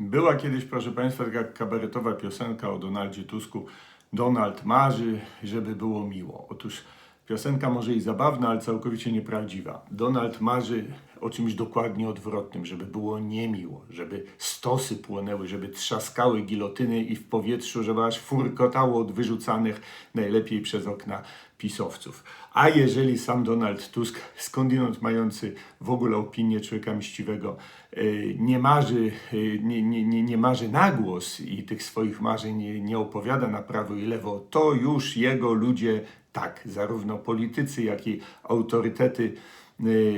Była kiedyś, proszę Państwa, taka kabaretowa piosenka o Donaldzie Tusku. Donald marzy, żeby było miło. Otóż piosenka może i zabawna, ale całkowicie nieprawdziwa. Donald marzy o czymś dokładnie odwrotnym, żeby było niemiło, żeby stosy płonęły, żeby trzaskały gilotyny i w powietrzu, żeby aż furkotało od wyrzucanych najlepiej przez okna pisowców. A jeżeli sam Donald Tusk, skądinąd mający w ogóle opinię człowieka mściwego, y, nie marzy, y, nie, nie, nie, nie marzy na głos i tych swoich marzeń nie, nie opowiada na prawo i lewo, to już jego ludzie, tak, zarówno politycy, jak i autorytety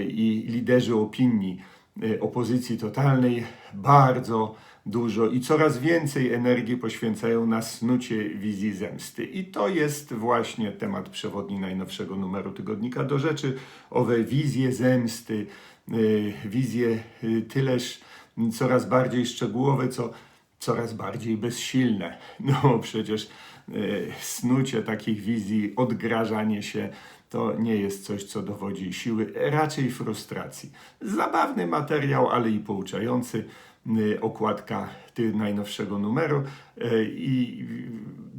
i liderzy opinii y, opozycji totalnej bardzo dużo i coraz więcej energii poświęcają na snucie wizji zemsty. I to jest właśnie temat przewodni najnowszego numeru tygodnika do rzeczy. Owe wizje zemsty, y, wizje y, tyleż coraz bardziej szczegółowe, co coraz bardziej bezsilne. No przecież y, snucie takich wizji, odgrażanie się to nie jest coś, co dowodzi siły, raczej frustracji. Zabawny materiał, ale i pouczający. y, Okładka ty najnowszego numeru y, i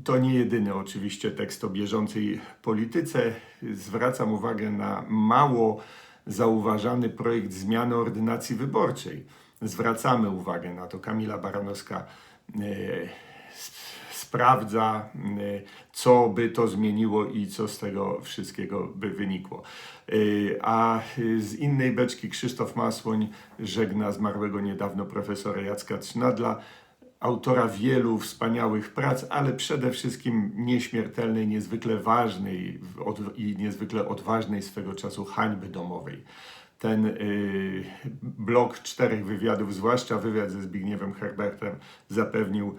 to nie jedyny oczywiście tekst o bieżącej polityce. Zwracam uwagę na mało zauważany projekt zmiany ordynacji wyborczej. Zwracamy uwagę na to. Kamila Baranowska y, sprawdza, y, co by to zmieniło i co z tego wszystkiego by wynikło. Y, A z innej beczki Krzysztof Masłoń żegna zmarłego niedawno profesora Jacka Trzynadla, autora wielu wspaniałych prac, ale przede wszystkim nieśmiertelnej, niezwykle ważnej i niezwykle odważnej swego czasu hańby domowej. Ten y, blok czterech wywiadów, zwłaszcza wywiad ze Zbigniewem Herbertem, zapewnił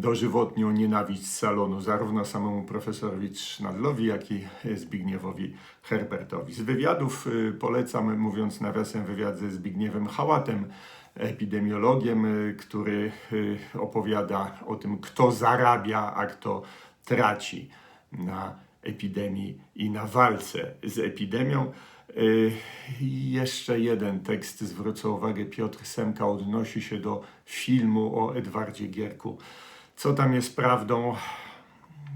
dożywotnią nienawiść z salonu zarówno samemu profesorowi Trzynadlowi, jak i Zbigniewowi Herbertowi. Z wywiadów y, polecam, mówiąc nawiasem, wywiad ze Zbigniewem Hałatem, epidemiologiem, y, który y, opowiada o tym, kto zarabia, a kto traci na epidemii i na walce z epidemią. Y, I jeszcze jeden tekst, zwrócę uwagę, Piotr Semka odnosi się do filmu o Edwardzie Gierku. Co tam jest prawdą?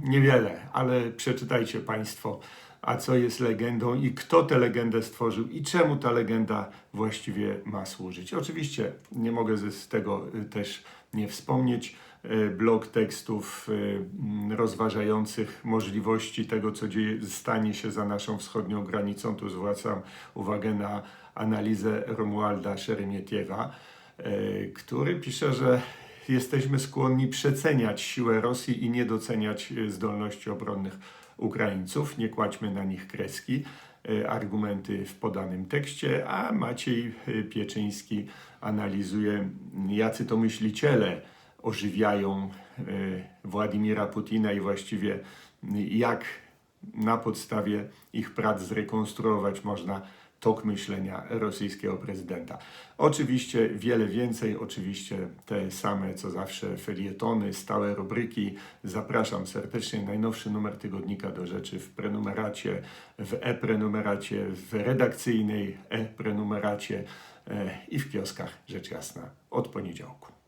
Niewiele, ale przeczytajcie Państwo, a co jest legendą i kto tę legendę stworzył i czemu ta legenda właściwie ma służyć. Oczywiście nie mogę z tego y, też nie wspomnieć. y, Blok tekstów y, rozważających możliwości tego, co dzieje, stanie się za naszą wschodnią granicą. Tu zwracam uwagę na analizę Romualda Szeremietiewa, który pisze, że jesteśmy skłonni przeceniać siłę Rosji i nie doceniać y, zdolności obronnych Ukraińców. Nie kładźmy na nich kreski. Y, Argumenty w podanym tekście, a Maciej y, Pieczyński analizuje, jacy to myśliciele ożywiają Władimira Putina i właściwie jak na podstawie ich prac zrekonstruować można tok myślenia rosyjskiego prezydenta. Oczywiście wiele więcej, oczywiście te same co zawsze felietony, stałe rubryki. Zapraszam serdecznie. Najnowszy numer tygodnika do rzeczy w prenumeracie, w e-prenumeracie, w redakcyjnej e-prenumeracie e, i w kioskach rzecz jasna od poniedziałku.